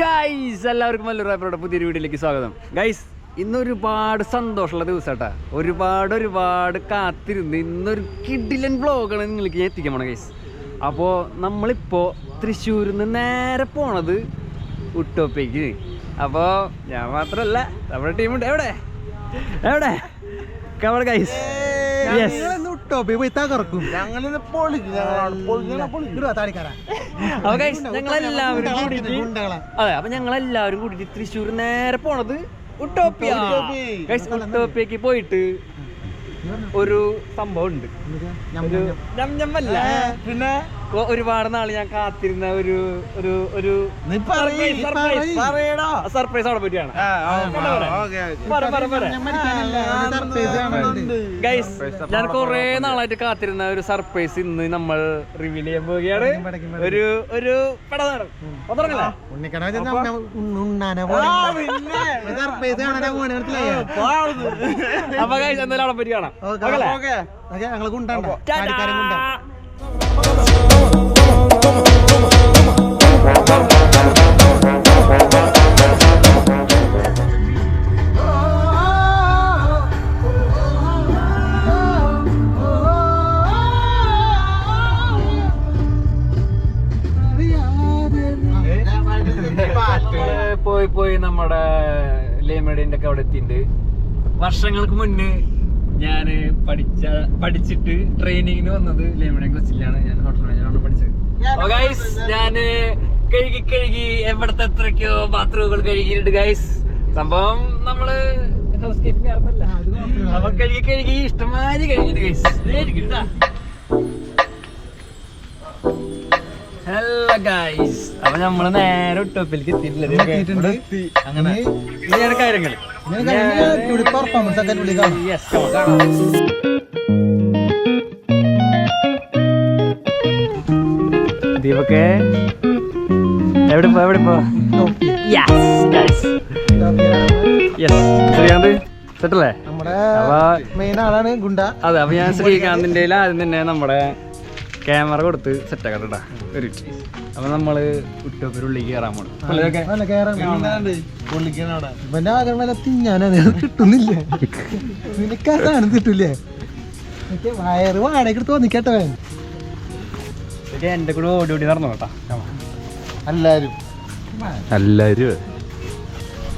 Guys എല്ലാവർക്കും മല്ലൂർ പുതിയൊരു വീഡിയോയിലേക്ക് സ്വാഗതം. ഗൈസ് ഇന്ന് ഒരുപാട് സന്തോഷമുള്ള ദിവസമാട്ടാ. ഒരുപാട് ഒരുപാട് കാത്തിരുന്ന് ഇന്നൊരു കിഡിലൻ വ്ളോഗാണ് നിങ്ങൾക്ക് ഞാൻ എത്തിക്കാൻ പോണേ ഗൈസ് അപ്പോൾ നമ്മളിപ്പോൾ തൃശ്ശൂരിൽ നിന്ന് നേരെ പോണത് ഉട്ടോപ്പേക്ക്. അപ്പോൾ ഞാൻ മാത്രമല്ല നമ്മുടെ ടീമുണ്ട് എവിടെ? എവിടെ? കവർ ഗൈസ് യെസ് ടോപ്പി പോയി തകർക്കും. അപ്പോൾ ഗൈസ് ഞങ്ങളെല്ലാവരും കൂടിയിട്ട് ഗുണ്ടകളാ. അതെ അപ്പൊ ഞങ്ങൾ എല്ലാവരും കൂടിയിട്ട് തൃശ്ശൂർ നേരെ പോണത് ഉട്ടോപ്പിയ. ഉട്ടോപ്പി. Guys, ഉട്ടോപ്പിയക്ക് പോയിട്ട് ഒരു സംഭവം ഉണ്ട്. ഒരു ഞമ്മല്ല പിന്നെ? ഒരുപാട് നാൾ ഞാൻ കാത്തിരുന്ന ഒരു ഒരു ഒരു സർപ്രൈസ് അവിടെ പറ്റിയാണ്. ഗൈസ് ഞാൻ കുറെ നാളായിട്ട് കാത്തിരുന്ന ഒരു സർപ്രൈസ് ഇന്ന് നമ്മൾ റിവീൽ ചെയ്യാൻ പോവുകയാണ്. ഒരു ഒരു. അപ്പൊ ഗൈസ് എന്തായാലും അവിടെ പറ്റി കാണാം ഓക്കേ. ഓക്കേ. പോയി പോയി നമ്മുടെ ലേമേഡിന്റെ ഒക്കെ അവിടെ എത്തിയിട്ടുണ്ട്. വർഷങ്ങൾക്ക് മുന്നേ ഞാൻ പഠിച്ച പഠിച്ചിട്ട് ട്രെയിനിങ്ങിന് വന്നത് ലേമഡിയൻ കൊച്ചിലാണ്. ഞാൻ ഹോട്ടൽ മാനേജറാണ് പഠിച്ചത്. ഗൈസ് ഞാൻ കഴുകി കഴുകി എവിടത്തെ എത്രയ്ക്കോ ബാത്റൂമുകൾ കഴുകിയിട്ടുണ്ട് ഗൈസ് സംഭവം നമ്മൾ ഹൗസ് കീപ്പിംഗ് അപ്പൊ കഴുകി കഴുകി ഇഷ്ടമാതിരി കഴുകിയിട്ട് ഗൈസ് ഗൈസ് അപ്പൊ നമ്മൾ നേരെ ടോപ്പിലേക്ക് എത്തിയിട്ടില്ല? അങ്ങനെ. പെർഫോമൻസ് ഒക്കെ കാണാം. ദീപക്കെ എവിടെ പോ എവിടെ പോ? ശ്രീകാന്ത് സെറ്റല്ലേ? നമ്മുടെ മെയിൻ ആളാണ് ഗുണ്ട. അതെ അപ്പൊ ഞാൻ ശ്രീകാന്തിന്റെ ആദ്യം തന്നെ നമ്മുടെ ക്യാമറ കൊടുത്ത് സെറ്റ് ആക്കട്ടെ ട്ടാ. ഒരു അപ്പൊ നമ്മൾ ഉട്ടോപ്പിന്റെ ഉള്ളിൽ കയറാൻ പോണം. ഇവന്റെ ആഗ്രഹം തിന്നാനാണ് കിട്ടുന്നില്ല? നിനക്ക് ആ സാധനം കിട്ടൂലേ വയറ് വാടക തോന്നിക്കട്ടോ എന്റെ കൂടെ ഓടി ഓടി നടന്നു കേട്ടാ. എല്ലാരും. എല്ലാരും.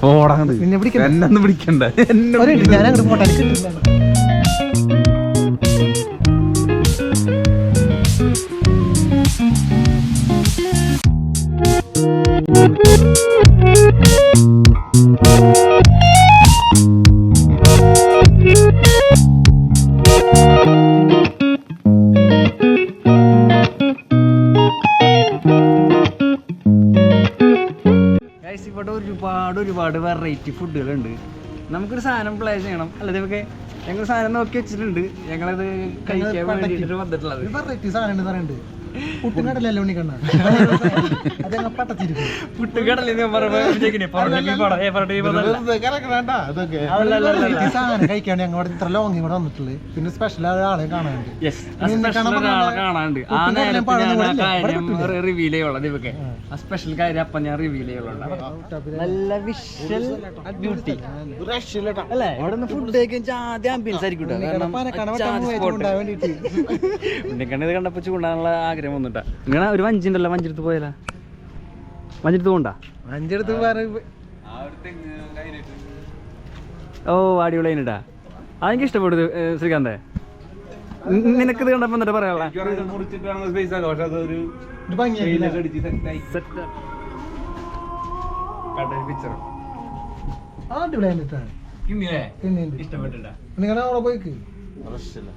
ഓടാണ്ട് പിന്നെ പിടിക്കണ്ട. എന്നൊന്നും പിടിക്കണ്ട. എന്നെ ഞാൻ അങ്ങോട്ട് പോട്ടെ. ഒരുപാട് ഒരുപാട് വെറൈറ്റി ഫുഡുകളുണ്ട് നമുക്കൊരു സാധനം പ്ലേ ചെയ്യണം. അല്ല ഇതൊക്കെ ഞങ്ങൾ സാധനം നോക്കി വെച്ചിട്ടുണ്ട്. ഞങ്ങളത് കഴിക്കാൻ വേണ്ടിയിട്ട് വന്നിട്ടുള്ളത്. വെറൈറ്റി സാധനം പറയുന്നുണ്ട് ഉണ്ണിക്കണ്ണ സാധനം ഞങ്ങൾ ഇത്ര ലോങ് ഇവിടെ പിന്നെ സ്പെഷ്യൽ ആളെ കാണാനുണ്ട്. റിവീൽ ആ സ്പെഷ്യൽ കാര്യം അപ്പൊ ഞാൻ റിവീൽ ചെയ്യുള്ളൂ. നല്ല വിഷ്വൽ ബ്യൂട്ടി. അല്ലേ? ഫുഡ് ആദ്യം ആംബിയൻസ് ആയിരിക്കും ഉണ്ണിക്കണ്ണ ഇത് കണ്ടപ്പോ ആഗ്രഹം. വന്നിട്ടാ. ഇങ്ങനെ ഒരു വഞ്ചിണ്ടല്ലോ വഞ്ചിടുത്ത് പോയാലാ വഞ്ചിടുത്ത് പോണ്ടാ? വഞ്ചിടുത്ത് ഓ അടിപൊളി അതിനിട്ടാ അതെനിക്ക് ഇഷ്ടപ്പെട്ടു ശ്രീകാന്തേ. നി- നിനക്ക് ഇത് കണ്ടപ്പോ എന്നിട്ട് പറയാനുള്ള ഇഷ്ടപ്പെട്ടിട്ടാ. നിങ്ങൾ അവിടെ പോയിക്ക്? രക്ഷയില്ല.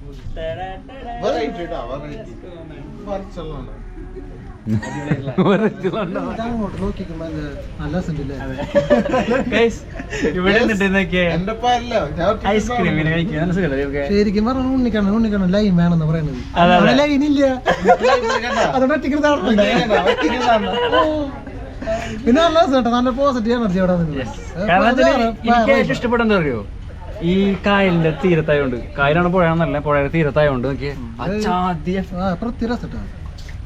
ശരിക്കും പറഞ്ഞു ഉണ്ണിക്കണം ഉണ്ണിക്കണം ലൈൻ വേണമെന്ന് പറയണത്. ലൈൻ ഇല്ല. അതോടെ ഒറ്റയ്ക്ക്. പിന്നെ നല്ല രസം കേട്ടോ നല്ല പോസിറ്റീവ് എനർജി അവിടെ കാരണം എനിക്ക് ഏറ്റവും ഇഷ്ടപ്പെടുന്നത് അറിയോ? ഈ കായലിന്റെ തീരത്തായോണ്ട്. കായലാണ് പുഴയാണെന്നല്ല പുഴയുടെ തീരത്തായോണ്ട് നോക്കിയേ.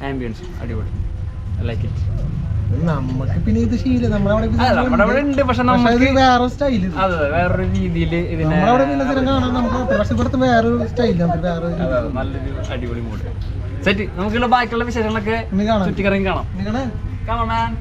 ആംബിയൻസ് അടിപൊളി. ലൈക്ക് ഇറ്റ് നമുക്ക് പിന്നെ ഇത് ശീലം. നമ്മളവിടെ ഉണ്ട് പക്ഷെ നമുക്ക് വേറെ സ്റ്റൈൽ. അതെ വേറൊരു രീതിയിൽ ഇതിനെ പിന്നെ സ്ഥലം കാണാൻ നമുക്ക്. പക്ഷെ ഇവിടുത്തെ വേറൊരു സ്റ്റൈൽ നമുക്ക് വേറെ നല്ലൊരു അടിപൊളി മൂഡ് സെറ്റ് നമുക്കുള്ള ബാക്കിയുള്ള വിശേഷങ്ങളൊക്കെ ചുറ്റിക്കറങ്ങി കാണാം. കാണാം.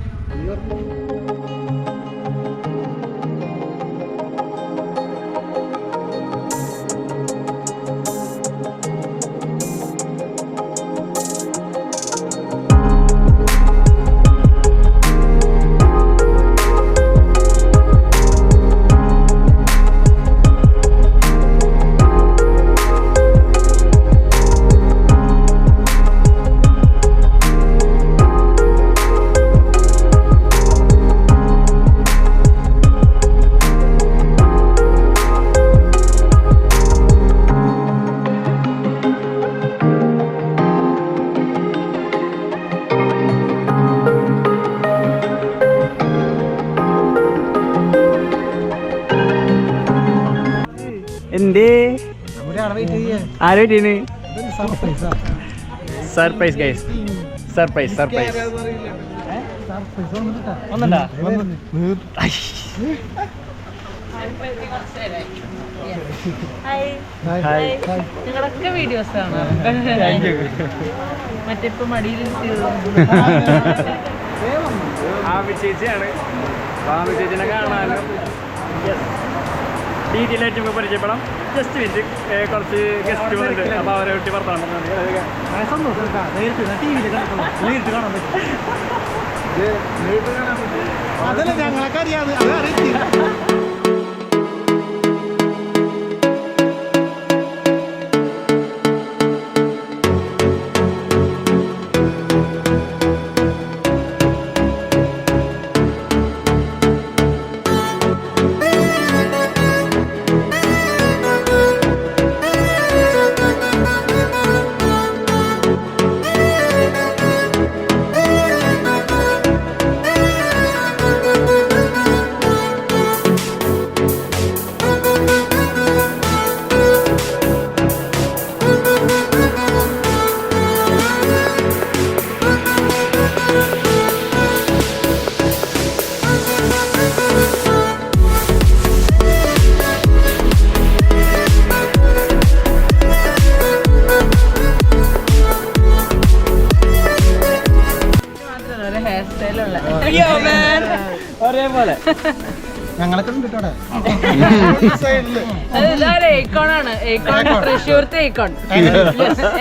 വെയിറ്റ് ചെയ്യാ ആരോ പറ്റീന് സർപ്രൈസാ സർപ്രൈസ് ഗൈസ് സർപ്രൈസ് സർപ്രൈസ് നിങ്ങളൊക്കെ വീഡിയോസ് ആണ് മറ്റേ ഇപ്പൊ മടിയിലിരുത്തിയത് ആ ചേച്ചിയാണ്. ആമി ചേച്ചിനെ കാണാനും ഡീറ്റെയിൽ ആയിട്ട് നമുക്ക് പരിചയപ്പെടാം. ജസ്റ്റ് വിറ്റ് കുറച്ച് ഗസ്റ്റ് വന്നിട്ട് അപ്പോൾ അവരെ വിട്ട് വർത്തമാനം പറഞ്ഞു കേട്ടാ. അതല്ല ഞങ്ങളൊക്കെ അറിയാതെ അത് ഞങ്ങളൊക്കെ ഏക്കോൺ ആണ്. ഏക്കോൺ തൃശ്ശൂർത്തെ ഏക്കോൺ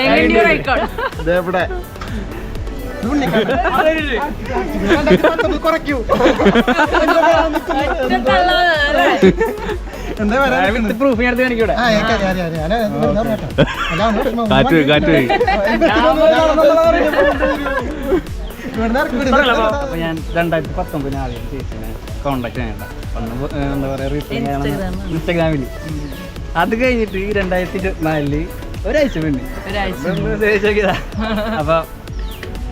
എങ്ങനെയൊരു ഏക്കോൺ ഇതെവിടെ കുറയ്ക്കൂ ഞാൻ. കാറ്റ് കാറ്റ് രണ്ടായിരത്തി പത്തൊമ്പതിന് ആദ്യം ചേച്ചിനെ കോണ്ടാക്ട് ചെയ്യണ്ട ഒന്ന് എന്താ പറയുക. ഇൻസ്റ്റാഗ്രാമിൽ അത് കഴിഞ്ഞിട്ട് ഈ രണ്ടായിരത്തി ഇരുപത്തിനാലിൽ ഒരാഴ്ച പിന്നെ അപ്പൊ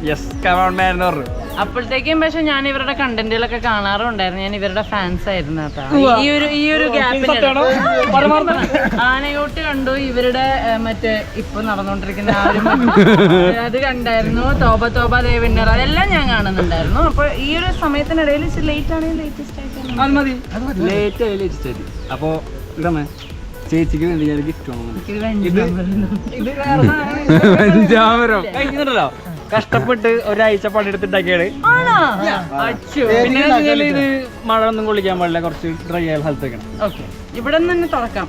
യെസ് കമാൻമാൻ എന്ന് പറഞ്ഞു. അപ്പോഴത്തേക്കും പക്ഷെ ഞാൻ ഇവരുടെ കണ്ടന്റുകളൊക്കെ കാണാറുണ്ടായിരുന്നു. ഞാൻ ഇവരുടെ ഫാൻസ് ആയിരുന്നു കേട്ടോ. ഈ ഒരു ഈ ഒരു ആനയോട്ട് കണ്ടു. ഇവരുടെ മറ്റേ ഇപ്പൊ നടന്നുകൊണ്ടിരിക്കുന്ന ആ ഒരു അത് കണ്ടായിരുന്നു. തോബ തോബ ദേവിന്നർ അതെല്ലാം ഞാൻ കാണുന്നുണ്ടായിരുന്നു. അപ്പൊ ഈ ഒരു സമയത്തിനിടയിൽ ലേറ്റ് ആണെങ്കിൽ ലേറ്റസ്റ്റ് ആയിട്ട് അത് മതി. ലേറ്റ് ആയി ലേറ്റ് ആയി അപ്പോ ഇടമേ ചേച്ചിക്ക് വേണ്ടി ഞാൻ ഗിഫ്റ്റ് വാങ്ങുന്നത് ഇത്. അഞ്ചാമരം കഴിഞ്ഞിട്ടുണ്ടല്ലോ കഷ്ടപ്പെട്ട് ഒരാഴ്ച പണിയെടുത്തിട്ടൊക്കെയാണ് ആണോ? അച്ചു പിന്നെ ഇത് മഴ ഒന്നും കൊള്ളിക്കാൻ പാടില്ല കുറച്ച് ഡ്രൈ ആയ സ്ഥലത്ത് വെക്കണം ഓക്കെ. ഇവിടെ നിന്ന് തന്നെ തുറക്കാം.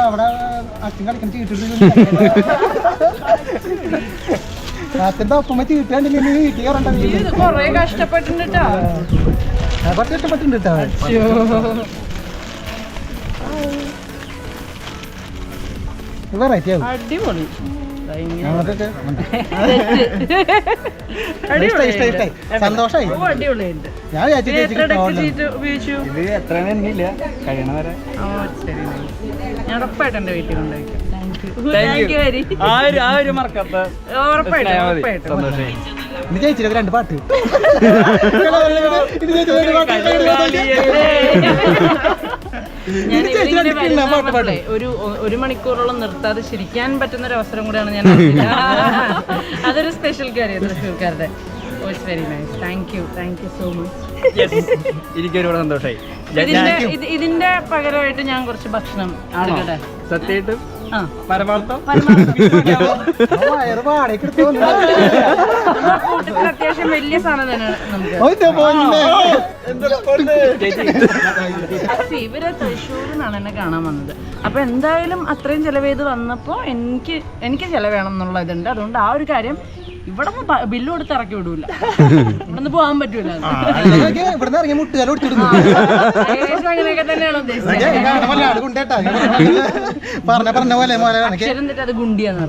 അവിടെ അച്ഛൻ ചീട്ടിട്ട് ഒപ്പം വീട്ടിൽ കയറണ്ട കൊറേ കഷ്ടപ്പെട്ടിട്ടുണ്ട് കേട്ടോ കേട്ടോ എന്നില്ല കഴിയണ വരെ ഞാൻ ഉറപ്പായിട്ട് എന്റെ വീട്ടിൽ ഇത് രണ്ട് പാട്ട്. ഇത് ചേച്ചിയുടെ രണ്ട് പാട്ട്. ഞാൻ ഒരു ഒരു മണിക്കൂറോളം നിർത്താതെ ചിരിക്കാൻ പറ്റുന്ന ഒരു അവസരം കൂടെയാണ് ഞാൻ. അതൊരു സ്പെഷ്യൽ കാര്യം തൃശ്ശൂർക്കാരുടെ it's very nice thank you thank you so much എനിക്ക് ഒരുപാട് സന്തോഷമായി ഇതിന്റെ ഇത് ഇതിന്റെ പകരമായിട്ട് ഞാൻ കുറച്ച് ഭക്ഷണം എടുക്കട്ടെ? സത്യമായിട്ടും? ആ. പരമാർത്ഥം? കൂട്ടത്തിൽ അത്യാവശ്യം വലിയ സാധനം തന്നെയാണ് നമുക്ക്? See, ഇവർ തൃശ്ശൂരിൽ നിന്നാണ് എന്നെ കാണാൻ വന്നത്. അപ്പൊ എന്തായാലും അത്രയും ചെലവ് ചെയ്ത് വന്നപ്പോ എനിക്ക് എനിക്ക് ചെലവേണം വേണം എന്നുള്ള ഇതുണ്ട്. അതുകൊണ്ട് ആ ഒരു കാര്യം ഇവിടെ ബില്ല് കൊടുത്ത് ഇറക്കി വിടൂല. ഇവിടെ പോകാൻ പറ്റൂല. ഇവിടെ ഇവിടുന്ന് ഇറങ്ങി മുട്ടുകാല അങ്ങനെയൊക്കെ തന്നെയാണ് ഉദ്ദേശിച്ചത്. പറഞ്ഞ പറഞ്ഞ പോലെ അക്ഷരം തെറ്റ് അത് ഗുണ്ടിയാന്ന്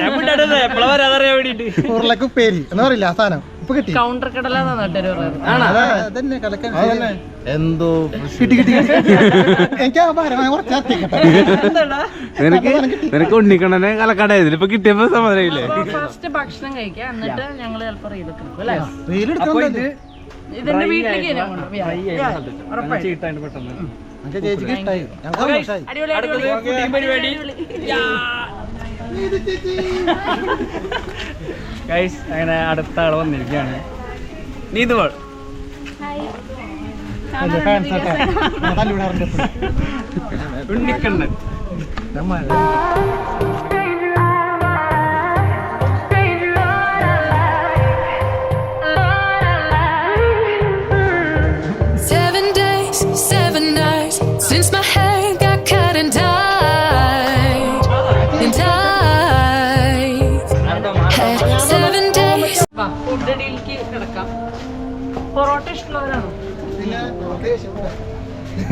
ഞാൻ പിന്നാടുന്നത് എപ്പോഴാ വരാതറിയാൻ വേണ്ടിട്ട് ഉരുളക്ക് ഉപ്പേരി എന്ന് പറയില്ല ആ സാധനം? കൗണ്ടർ കടല എന്തോ കിട്ടി കിട്ടി നിനക്ക് നിനക്ക് ഉണ്ണിക്കണനെ കലക്കടായതിൽ ഇപ്പൊ കിട്ടിയപ്പോ സമാധാനമില്ലേ? ഫസ്റ്റ് ഭക്ഷണം കഴിക്കാം. എന്നിട്ട് ഞങ്ങൾ ചിലപ്പോ എടുക്കും ഇതെന്റെ വീട്ടിലേക്ക് ചേച്ചിക്ക് ഇഷ്ടായി. ഞങ്ങൾക്ക് സന്തോഷായി അടിപൊളി അടിപൊളി കുട്ടിയും പരിപാടി. ഗൈസ് അങ്ങനെ അടുത്ത ആൾ വന്നിരിക്കുകയാണ്. നീതുവൾ Paul. Unnikkannan. Parotta ഇഷ്ടമുള്ളവരാണോ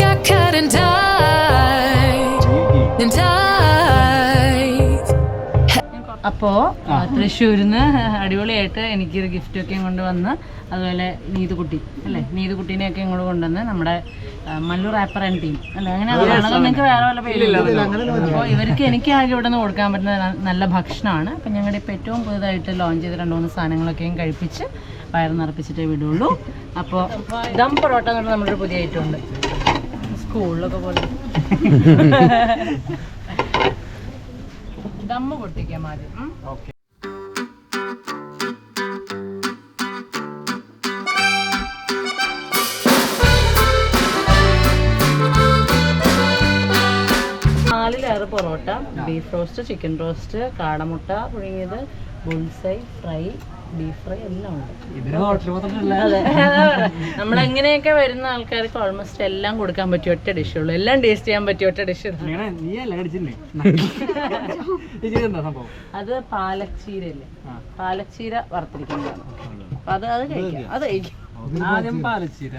got cut and. അപ്പോ തൃശ്ശൂരിന്ന് അടിപൊളിയായിട്ട് എനിക്കൊരു ഗിഫ്റ്റ് ഒക്കെ കൊണ്ടുവന്ന് അതുപോലെ നീതുകുട്ടി അല്ലേ? നീതുകുട്ടീനെയൊക്കെ ഇങ്ങോട്ട് കൊണ്ടുവന്ന് നമ്മുടെ മല്ലൂർ മല്ലു റാപ്പർ ആൻഡ് ടീം അല്ലേ? അങ്ങനെ നിങ്ങൾക്ക് വേറെ വല്ല പേരില്ല അപ്പോൾ ഇവർക്ക് എനിക്ക് ആകെ ഇവിടെ നിന്ന് കൊടുക്കാൻ പറ്റുന്ന നല്ല ഭക്ഷണമാണ്. അപ്പം ഞങ്ങളുടെ ഇപ്പോൾ ഏറ്റവും പുതുതായിട്ട് ലോഞ്ച് ചെയ്ത രണ്ട് മൂന്ന് സാധനങ്ങളൊക്കെയും കഴിപ്പിച്ച് വയറ് നിറപ്പിച്ചിട്ടേ വിടുള്ളൂ. അപ്പോൾ ദം പൊറോട്ട എന്ന് പറഞ്ഞാൽ നമ്മുടെ പുതിയ ഐറ്റം ഉണ്ട്. സ്കൂളിലൊക്കെ പോലെ. ദമ്മ് പൊട്ടിക്കാം ആദ്യം okay. നാലിലേറെ parotta beef roast chicken roast കാടമുട്ട പുഴുങ്ങിയത് ബുൾസൈ ഫ്രൈ ബീഫ് ഫ്രൈ എല്ലാം ഉണ്ട്. നമ്മളെങ്ങനെയൊക്കെ വരുന്ന ആൾക്കാർക്ക് ഓൾമോസ്റ്റ് എല്ലാം കൊടുക്കാൻ പറ്റിയ ഒറ്റ ഡിഷേ ഉള്ളൂ. എല്ലാം ടേസ്റ്റ് ചെയ്യാൻ പറ്റിയ ഒറ്റ ഡിഷ് നീ അല്ല ചീരല്ലേ പാലക് ചീര സംഭവം? അത് പാലച്ചീരല്ലേ പാലച്ചീര വറുത്തിരിക്കുന്നതാണ് അപ്പൊ അത് അത് കഴിക്കാം. അത് കഴിക്കാം. ആദ്യം പാലച്ചീര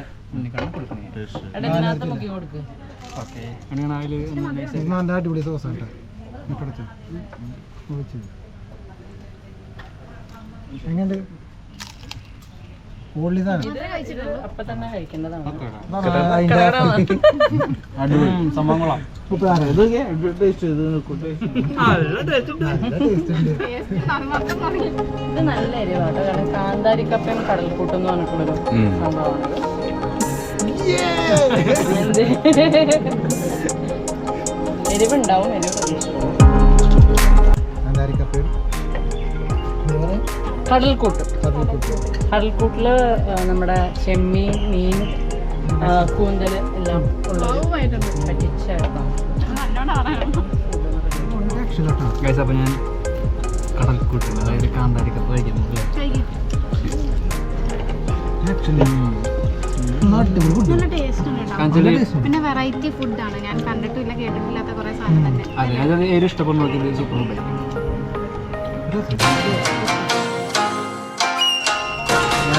കൊടുക്കണേ. അടിപൊളി സോസാണ് കേട്ടോ ഇപ്പടുത്ത് ഒഴിച്ചത് എങ്ങനെയുണ്ട് പൊള്ളി സാധനം ഇത് അപ്പൊ തന്നെ കഴിക്കേണ്ടതാണ് അതാണ് അതിന്റെ സംഭവങ്ങളാണ് ഇത് നല്ല ടേസ്റ്റ് ഉണ്ട്. ഇത് നല്ല എരിവാട്ടോ. കാരണം കാന്താരി കപ്പയും കടൽക്കൂട്ടും എന്ന് പറഞ്ഞിട്ടുള്ളൊരു. സംഭവമാണ്? എരിവുണ്ടാവും എരിവ് പ്രതീക്ഷിക്കുന്നു. കടൽക്കൂട്ട്. കടൽക്കൂട്ടിൽ നമ്മുടെ ചെമ്മീൻ മീൻ കൂന്തൽ എല്ലാം ഉള്ളത് പറ്റിച്ച ഞാൻ കടൽക്കൂട്ടുണ്ട് അതായത് കഴിക്കുന്നത് കേട്ടോ. പിന്നെ വെറൈറ്റി ഫുഡാണ് ഞാൻ കണ്ടിട്ടില്ല കേട്ടിട്ടില്ലാത്ത കുറെ സാധനം തന്നെ. അതെ അതായത് സൂപ്പർ ഫുഡ്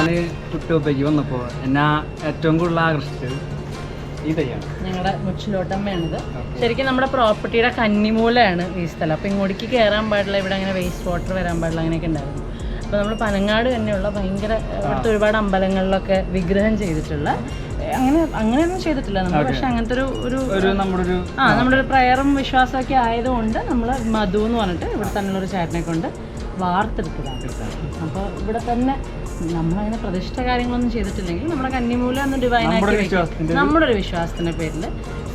ഞാൻ കുട്ടിയൊപ്പേക്ക് വന്നപ്പോൾ എന്നെ ഏറ്റവും കൂടുതൽ ആകർഷിച്ചത് ഈ തയ്യാണ്. ഞങ്ങളുടെ മുച്ചിലോട്ടമ്മയാണിത്. ശരിക്കും നമ്മുടെ പ്രോപ്പർട്ടിയുടെ കന്നിമൂലയാണ് ഈ സ്ഥലം. അപ്പോൾ ഇങ്ങോട്ടേക്ക് കയറാൻ പാടില്ല ഇവിടെ അങ്ങനെ വേസ്റ്റ് വാട്ടർ വരാൻ പാടില്ല അങ്ങനെയൊക്കെ ഉണ്ടായിരുന്നു. അപ്പോൾ നമ്മൾ പനങ്ങാട് തന്നെയുള്ള ഭയങ്കര ഇവിടുത്തെ ഒരുപാട് അമ്പലങ്ങളിലൊക്കെ വിഗ്രഹം ചെയ്തിട്ടുള്ള അങ്ങനെ അങ്ങനെയൊന്നും ചെയ്തിട്ടില്ല നമ്മൾ പക്ഷെ അങ്ങനത്തെ ഒരു ഒരു ഒരു നമ്മുടെ ഒരു ആ. നമ്മുടെ ഒരു പ്രയറും വിശ്വാസമൊക്കെ ആയതുകൊണ്ട് നമ്മൾ മധു എന്ന് പറഞ്ഞിട്ട് ഇവിടെ തന്നെയുള്ള ഒരു ചേട്ടനെ കൊണ്ട് വാർത്തെടുത്തതാണ്. അപ്പോൾ ഇവിടെ തന്നെ നമ്മളങ്ങനെ പ്രതിഷ്ഠ കാര്യങ്ങളൊന്നും ചെയ്തിട്ടില്ലെങ്കിൽ നമ്മുടെ കന്നിമൂല എന്ന് ഡിവൈനാക്കി വെക്കും നമ്മുടെ ഒരു വിശ്വാസത്തിന്റെ പേരിൽ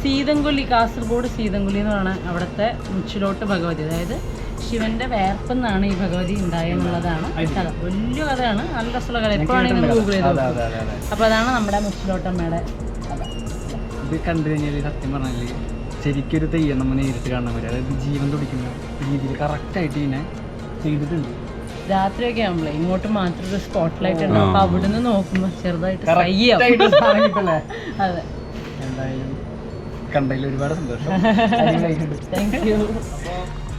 സീതങ്കുലി കാസർഗോഡ് സീതങ്കുലി എന്ന് പറയുന്ന അവിടുത്തെ മുച്ചിലോട്ട് ഭഗവതി അതായത് ശിവന്റെ വേർപ്പെന്നാണ് ഈ ഭഗവതി ഉണ്ടായെന്നുള്ളതാണ് കഥ. വലിയ കഥയാണ്. നല്ല രസമുള്ള കഥ. എപ്പോഴാണ് നിങ്ങൾ ഗൂഗിൾ ചെയ്ത് അപ്പോൾ അതാണ് നമ്മുടെ മുച്ചിലോട്ടമ്മയുടെ കഥ. ഇത് കണ്ടു കഴിഞ്ഞാൽ സത്യം പറഞ്ഞാൽ ശരിക്കൊരു തെയ്യം നമ്മൾ നേരിട്ട് കാണാൻ പറ്റും. അതായത് ജീവൻ തുടിക്കുന്ന രീതിയിൽ കറക്റ്റായിട്ട് ഇതിനെ ചെയ്തിട്ടുണ്ട്. രാത്രിയൊക്കെ ആകുമ്പോൾ ഇങ്ങോട്ട് മാത്രം ഒരു സ്പോട്ട് ലൈറ്റ് ഉണ്ട് അപ്പൊ അവിടുന്ന് നോക്കുമ്പോ ചെറുതായിട്ട് അതെ. എന്തായാലും കണ്ടതിൽ ഒരുപാട് സന്തോഷം.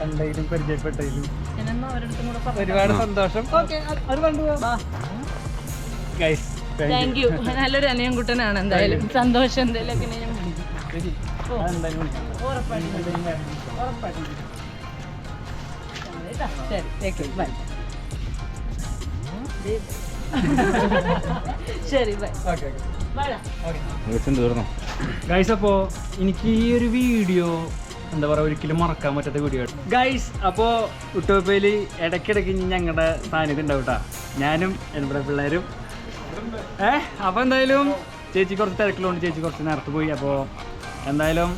കണ്ടതിലും പരിചയപ്പെട്ടതിലും ഒരുപാട് സന്തോഷം. താങ്ക് യു നല്ലൊരു അനിയൻകുട്ടനാണ് എന്തായാലും. സന്തോഷം എന്തായാലും ഉറപ്പായിട്ടും? ശരി ബൈ ശരി ബൈ ഗൈസ് അപ്പോ എനിക്ക് ഈ ഒരു വീഡിയോ എന്താ പറയുക ഒരിക്കലും മറക്കാൻ പറ്റാത്ത വീഡിയോ ഗൈസ് അപ്പോൾ ഉട്ടോപ്പയിൽ ഇടയ്ക്കിടയ്ക്ക് ഞങ്ങളുടെ സാന്നിധ്യം ഉണ്ടാവും കേട്ടോ ഞാനും എന്റെ പിള്ളേരും. ഏ അപ്പോൾ എന്തായാലും ചേച്ചി കുറച്ച് തിരക്കിലുണ്ട്. ചേച്ചി കുറച്ച് നേരത്തെ പോയി. അപ്പോൾ എന്തായാലും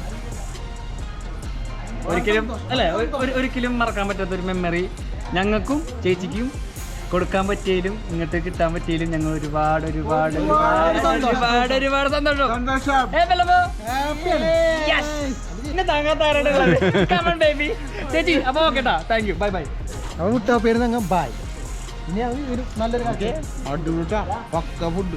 ഒരിക്കലും അല്ലേ ഒരു- ഒരു- ഒരിക്കലും മറക്കാൻ പറ്റാത്ത ഒരു മെമ്മറി ഞങ്ങൾക്കും ചേച്ചിക്കും കൊടുക്കാൻ പറ്റിയാലും ഇങ്ങോട്ട് കിട്ടാൻ പറ്റിയാലും ഞങ്ങൾ ഒരുപാട് ഒരുപാട് ഒരുപാട് ഒരുപാട് സന്തോഷം. ഏ, ബെല്ലമ്മോ? Yes. ഇന്നെ താങ്ങാത്ത ആരാണ് ഉള്ളത്? Come on, baby. ചേച്ചി അപ്പൊ okay thank you bye bye അവൻ വിട്ടോ പേര് ഞങ്ങൾ ബായ് ഇനി അത് ഒരു നല്ലൊരു അടിപൊളിട്ടാ. പക്ക ഫുഡ്